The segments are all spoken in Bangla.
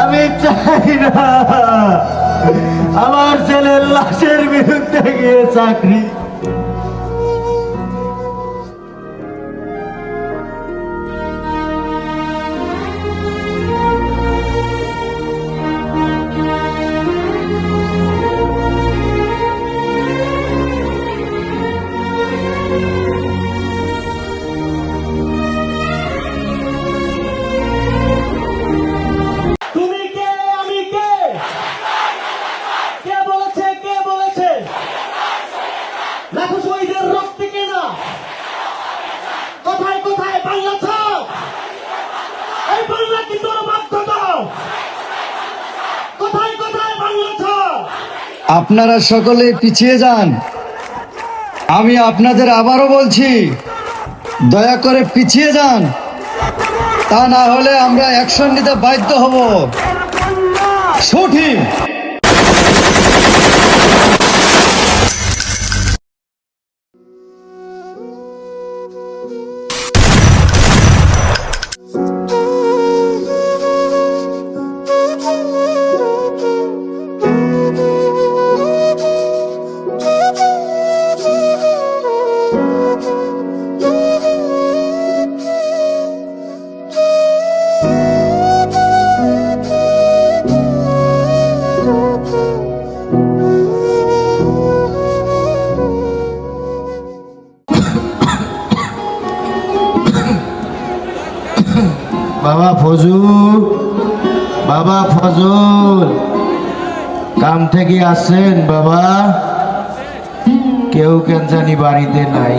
আমি চাই না। আমার ছেলের লাশের বিরুদ্ধে গিয়ে চাকরি। আপনারা সকলে পিছিয়ে যান। আমি আপনাদের আবারও বলছি, দয়া করে পিছিয়ে যান। তা না হলে আমরা অ্যাকশন নিতে বাধ্য হব। সঠিক। বাবা ফজুল, বাবা ফজল। কাম থেকে আসছেন বাবা। কেউ কেন জানি বাড়িতে নাই।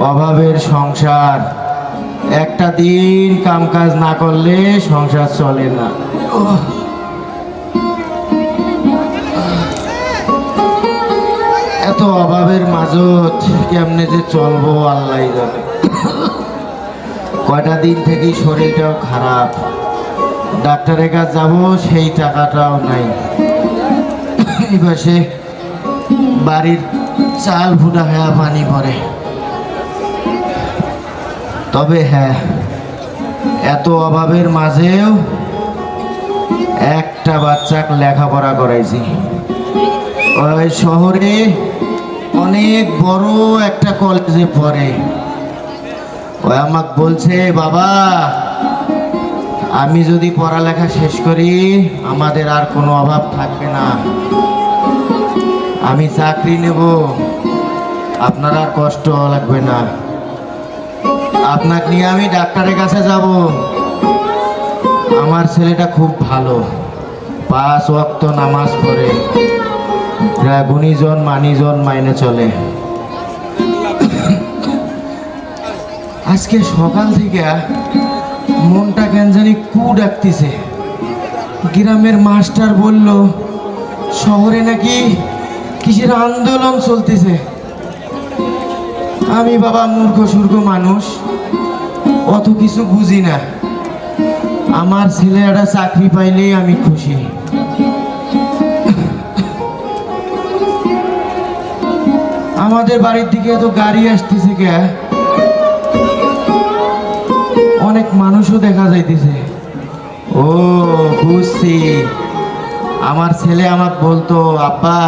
অভাবের সংসার। একটা দিন কাম কাজ না করলে সংসার চলে না। এত অভাবের মাঝত কেমনে যে চলবো আল্লাহ জানে। কয়টা দিন থেকেই শরীরটাও খারাপ? ডাক্তারের কাছে যাব, সেই টাকাটাও নাই। এবার সে বাড়ির চাল ফুটা হয়ে পানি পড়ে তবে হ্যাঁ এত অভাবের মাঝেও একটা বাচ্চাকে লেখাপড়া করাইছি। ওই শহরে অনেক বড় একটা কলেজে পড়ে। ও আমাকে বলছে, বাবা, আমি যদি পড়ালেখা শেষ করি, আমাদের আর কোনো অভাব থাকবে না। আমি চাকরি নেব, আপনার আর কষ্ট লাগবে না। আপনাকে নিয়ে আমি ডাক্তারের কাছে যাব। আমার ছেলেটা খুব ভালো, পাঁচ ওয়াক্ত নামাজ পড়ে গুণীজন, মানিজন মাইনে চলে। আজকে সকাল থেকে মনটা কেন জানি কু ডাকতেছে। গ্রামের মাস্টার বলল, শহরে নাকি কিসের আন্দোলন চলতেছে? আমি বাবা মূর্খ সূর্খ মানুষ, অত কিছু বুঝি না। আমার ছেলে একটা চাকরি পাইলেই আমি খুশি। আমাদের বাড়ির দিকে এত গাড়ি আসতেছে কে? মানুষও দেখা যাইতেছে। ও বুঝছি। আমার ছেলে আমাকে বলতো আব্বা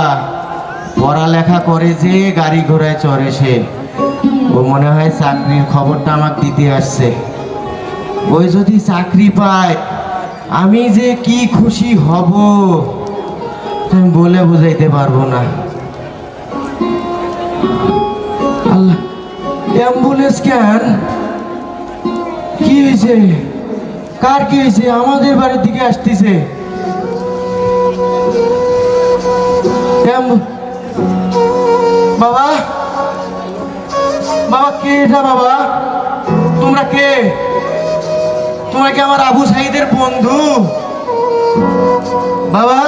পড়ালেখা করে যে গাড়ি ঘোড়ায় চড়ে সে ও মনে হয় চাকরির খবরটা আমার দিতে আসছে। ওই যদি চাকরি পায় আমি যে কি খুশি হব আমি বলে বুঝাইতে পারব না। আল্লাহ অ্যাম্বুলেন্স কেন? কি হয়েছে? কার কি হয়েছে? আমাদের বাড়ির দিকে আসতেছে। বাবা? বাবা, কে এটা বাবা? তোমরা কে? তোমরা কি আমার আবু সাইদের বন্ধু? বাবা?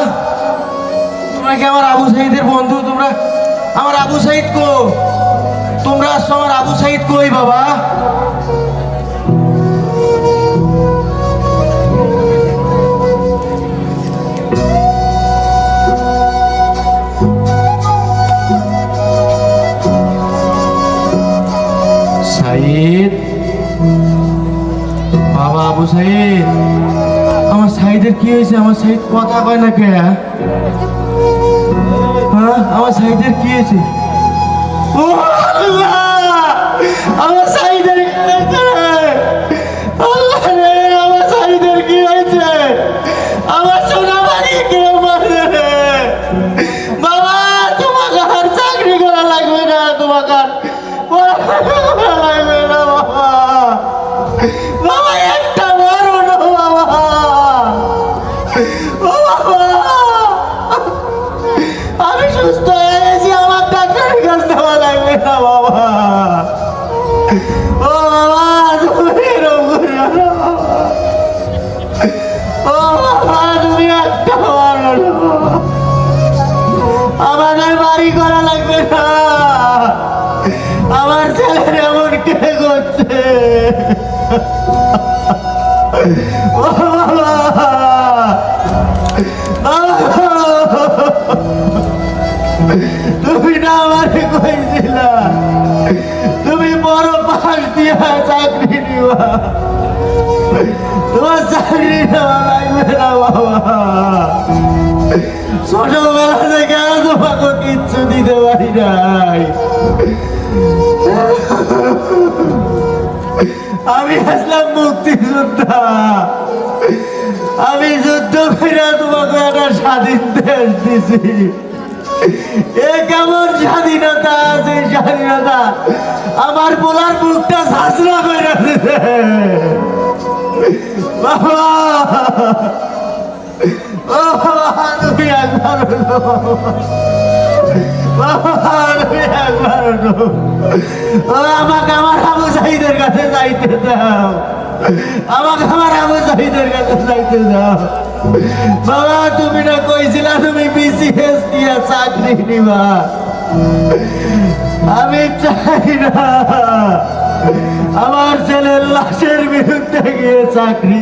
তোমরা কি আমার আবু সাইদের বন্ধু? তোমরা আমার আবু সাইদ কো? তোমরা আসছো আমার আবু সাইদ কই বাবা? সাইদ। বাবা আবু সাইদ, আমার সাইদের কি হয়েছে? আমার সাইদ কথা কয় না কে? হ্যাঁ আমার সাইদের কি হয়েছে? আমার বাড়ি করা লাগবে না। আমার ছেলের এমন কে করছে? তুমি না আমারে কইছিলা। তুমি বড় পাশ দিয়া চাকরি নিবা। তোমার চাকরি নেওয়া লাগবে না বাবা। ছোটবেলা থেকে আমি আসলাম মুক্তিযোদ্ধা। আমি যুদ্ধ করে তোমাকে একটা স্বাধীন দেশ দিছি। এ কেমন স্বাধীনতা আছে স্বাধীনতা আমার পোলার মুখটা শাসনা করে বাবা! ও তুমি একবার আমাকে আমার আবু সাহিদের কাছে যাইতে দাও। আমাকে আমার আবু সাহিদের কাছে যাইতে দাও। বাবা, তুমি না কইছিলা তুমি বিসিএস দিয়া চাকরি নিবা। আমি চাই না। আমার ছেলের লাশের বিরুদ্ধে গিয়ে চাকরি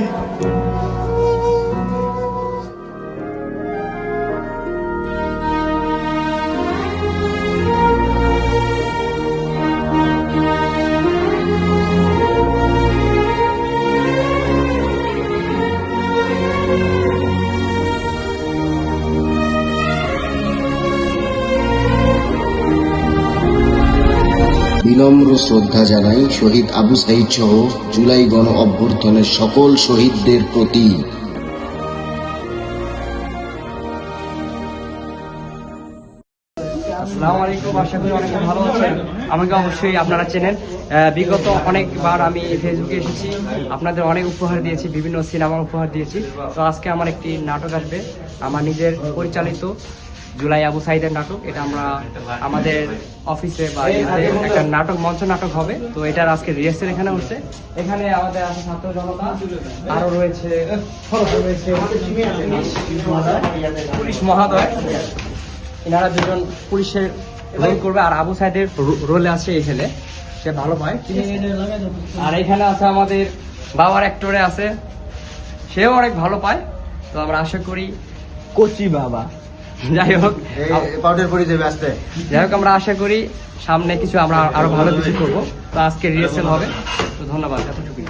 বিনম্র শ্রদ্ধা জানাই শহীদ আবু সাইদ সহ জুলাই গণ অভ্যর্থনের সকল শহীদদের প্রতি। ভালো আছেন। আমাকে অবশ্যই আপনারা চেনেন। বিগত অনেকবার আমি ফেসবুকে এসেছি। আপনাদের অনেক উপহার দিয়েছি, বিভিন্ন সিনেমা উপহার দিয়েছি। তো আজকে আমার একটি নাটক আসবে। আমার নিজের পরিচালিত জুলাই আবু সাইদের নাটক। এটা আমরা আমাদের অফিসে বা একটা নাটক মঞ্চ নাটক হবে। তো এটার আজকে রিহার্সেল এখানে হচ্ছে। এখানে আমাদের আছে ছাত্র জনতা। আরও রয়েছে, পুলিশ মহোদয়। এনারা দুজন পুলিশের রোল করবে। আর আবু সাইদের রোলে আছে এই ছেলে। সে ভালো পায়। আর এখানে আছে আমাদের বাবার অ্যাক্টরে আছে। সেও অনেক ভালো পায়। তো আমরা আশা করি কচি বাবা। যাই হোক পাউডার পরে আসতে। যাই হোক আমরা আশা করি সামনে কিছু আমরা আরও ভালো কিছু করব। তো আজকে রিহার্সেল হবে। তো ধন্যবাদ এতটুকুই।